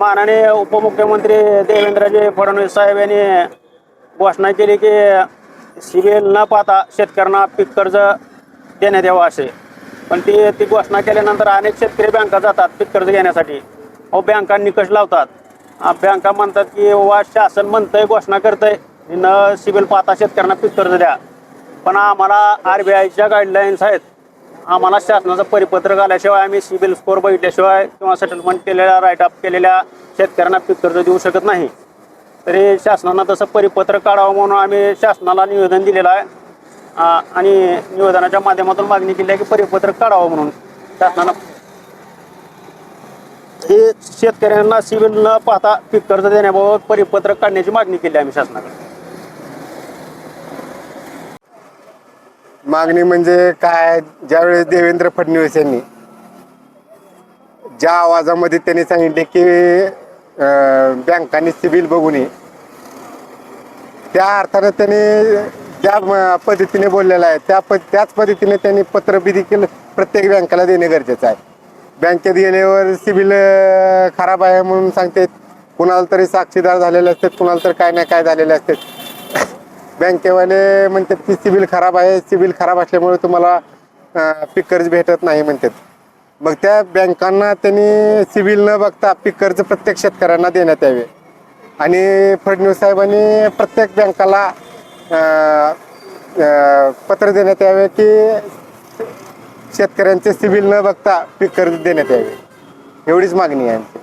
माननीय उपमुख्यमंत्री देवेंद्रजी फडणवीस साहेब यांनी घोषणा केली की सिबिल न पाहता शेतकऱ्यांना पीक कर्ज देण्यात यावं असे. पण ती ती घोषणा केल्यानंतर अनेक शेतकरी बँका जातात पीक कर्ज घेण्यासाठी. अहो बँका निकष लावतात. बँका म्हणतात की वा शासन म्हणतंय घोषणा करतंय. न सिबिल पाहता शेतकऱ्यांना पीक कर्ज द्या. पण आम्हाला आर बी आयच्या गाईडलाईन्स आहेत. आम्हाला शासनाचं परिपत्रक आल्याशिवाय आम्ही सिबिल स्कोअर बघितल्याशिवाय किंवा सेटलमेंट केलेल्या राईटअप केलेल्या शेतकऱ्यांना पीक कर्ज देऊ शकत नाही. तरी शासनानं तसं परिपत्रक काढावं म्हणून आम्ही शासनाला निवेदन दिलेलं आहे. आणि निवेदनाच्या माध्यमातून मागणी केली आहे की परिपत्रक काढावं म्हणून शासनानं. हे शेतकऱ्यांना सिबिल न पाहता पीक कर्ज देण्याबाबत परिपत्रक काढण्याची मागणी केली आहे आम्ही शासनाकडे. मागणी म्हणजे काय ज्यावेळेस देवेंद्र फडणवीस यांनी ज्या आवाजामध्ये त्यांनी सांगितले की बँकांनी सिबिल बघू नये त्या अर्थानं त्यांनी ज्या पद्धतीने बोललेलं आहे त्या प त्याच पद्धतीने त्यांनी पत्र बी देखील प्रत्येक बँकेला देणे गरजेचं आहे. बँकेत गेल्यावर सिबिल खराब आहे म्हणून सांगते कुणाला तरी साक्षीदार झालेले असतात कुणाला तर काय नाही काय झालेले असतात. बँकेवाले म्हणतात की सिबिल खराब आहे. सिबिल खराब असल्यामुळे तुम्हाला पीक कर्ज भेटत नाही म्हणतात. मग त्या बँकांना त्यांनी सिबिल न बघता पीक कर्ज प्रत्येक शेतकऱ्यांना देण्यात यावे. आणि फडणवीस साहेबांनी प्रत्येक बँकाला पत्र देण्यात यावे की शेतकऱ्यांचे सिबिल न बघता पीक कर्ज देण्यात यावे. एवढीच मागणी आहे